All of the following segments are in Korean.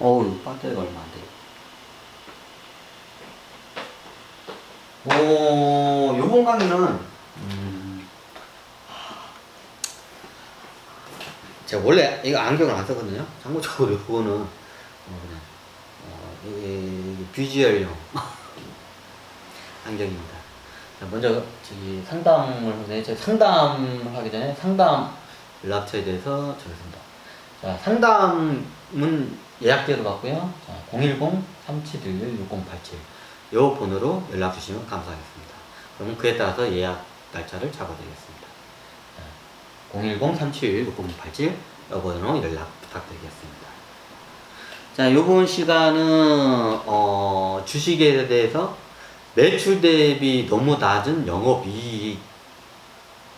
어우, 배터리가 얼마 안 돼. 오, 요번 강의는, 음, 제가 원래 이거 안경을 안 쓰거든요. 참고적으로 그거는, 어, 그냥, 어, 이게 비주얼용 안경입니다. 자, 먼저 저기 상담을 하는데 저 상담을 하기 전에 상담 연락처에 대해서 적겠습니다. 자, 상담은 예약제로 받고요. 자, 010-371-6087. 요 번호로 연락 주시면 감사하겠습니다. 그러면 그에 따라서 예약 날짜를 잡아드리겠습니다. 자, 010-371-6087. 요 번호로 연락 부탁드리겠습니다. 자, 요번 시간은, 어, 주식에 대해서 매출 대비 너무 낮은 영업이익,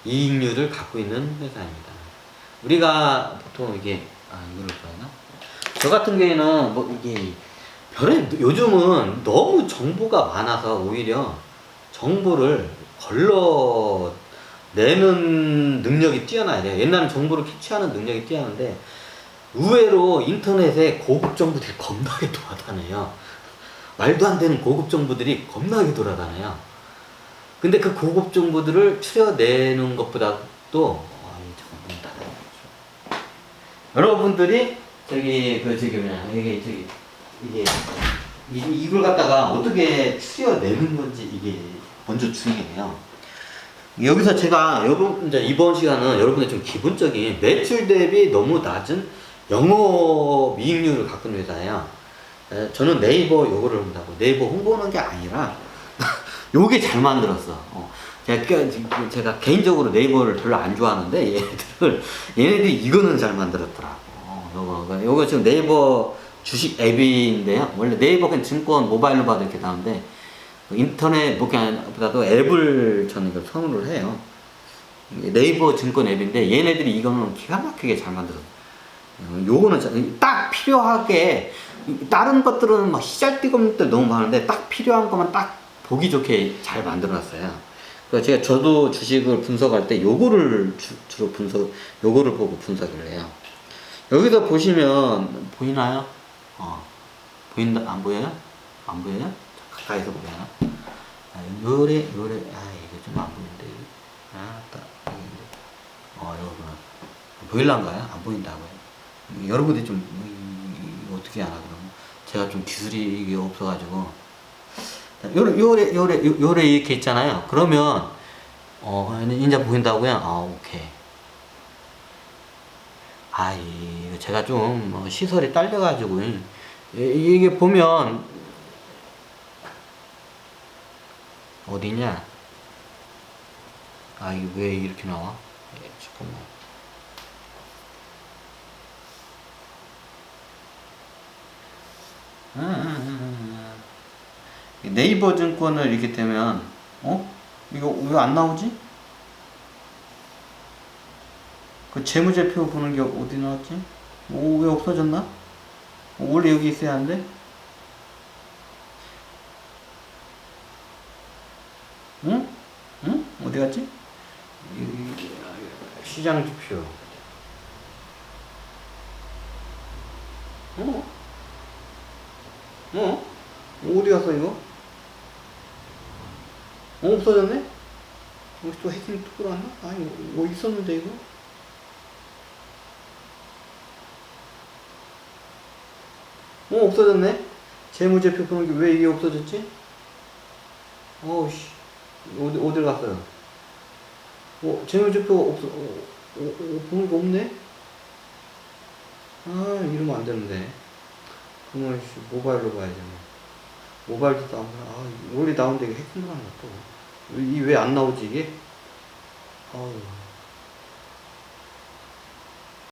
이익률을 갖고 있는 회사입니다. 우리가 보통 이게, 아, 이거를 봐야 저 같은 경우에는 뭐 이게 별에 요즘은 너무 정보가 많아서 오히려 정보를 걸러 내는 능력이 뛰어나야 돼요. 옛날엔 정보를 캐치하는 능력이 뛰어난데 의외로 인터넷에 고급 정보들이 겁나게 돌아다녀요. 말도 안 되는 고급 정보들이 겁나게 돌아다녀요. 근데 그 고급 정보들을 추려내는 것보다도 아, 이 잠깐 문 닫아야겠죠. 여러분들이 저기 그 저기 뭐냐 이게 저기 이게 이, 이걸 갖다가 어떻게 추려내는 건지 이게 먼저 중요해요. 여기서 제가 여러분 이제 이번 시간은 여러분의 좀 기본적인 매출 대비 너무 낮은 영업 이익률을 있는 회사예요. 에, 저는 네이버 요거를 한다고 네이버 홍보하는 게 아니라 요게 잘 만들었어. 어. 제가, 그- 제가 개인적으로 네이버를 별로 안 좋아하는데 얘네들 얘네들이 이거는 잘 만들었더라고. 어, 요거 요거 지금 네이버 주식 앱인데요. 원래 네이버 그냥 증권 모바일로 봐도 이렇게 나오는데 인터넷 보다도 앱을 저는 이걸 선호를 해요. 네이버 증권 앱인데 얘네들이 이거는 기가 막히게 잘 만들었어. 어, 요거는 자- 딱 필요하게 다른 것들은 막 것들 너무 많은데 딱 필요한 것만 딱 보기 좋게 잘 만들어놨어요. 그래서 제가 저도 주식을 분석할 때 요거를 주, 주로 분석 요거를 보고 분석을 해요. 여기서 보시면 보이나요? 어 보인다 안 보여요? 안 보여요? 자, 가까이서 보여요. 아, 요래 요래 아 이거 좀 안 보이는데 아딱 어 여러분 보일란가요? 안 보인다고요? 여러분들이 좀 음, 어떻게 하나 그러면 제가 좀 기술이 없어가지고 요래 요래 요래 요- 요래 이렇게 있잖아요. 그러면 어 이제 보인다고요? 아 오케이. 아 이거 제가 좀뭐 시설이 딸려가지고 이- 이게 보면 어디냐? 아 이게 왜 이렇게 나와? 예, 잠깐만. 네이버 증권을 이렇게 되면 어? 이거 왜 안 나오지? 그 재무제표 보는 게 어디 나왔지? 오, 왜 없어졌나? 어, 원래 여기 있어야 하는데? 응? 응? 어디 갔지? 시장 지표. 어? 어? 어디 갔어 이거? 어 없어졌네? 여기 또 해킹 또 들어왔나? 아 이거 뭐 있었는데 이거? 어 없어졌네? 재무제표 보는 게왜 이게 없어졌지? 어우씨 어디 어딜 갔어요? 어 재무제표 없어 어, 어, 어, 보는 거 없네? 아 이러면 안 되는데 그러면 씨, 모바일로 봐야지 뭐. 모바일도 나오나? 아, 원래 나오는데 이게 해킹 나왔나 또. 이 왜 안 나오지 이게? 아유.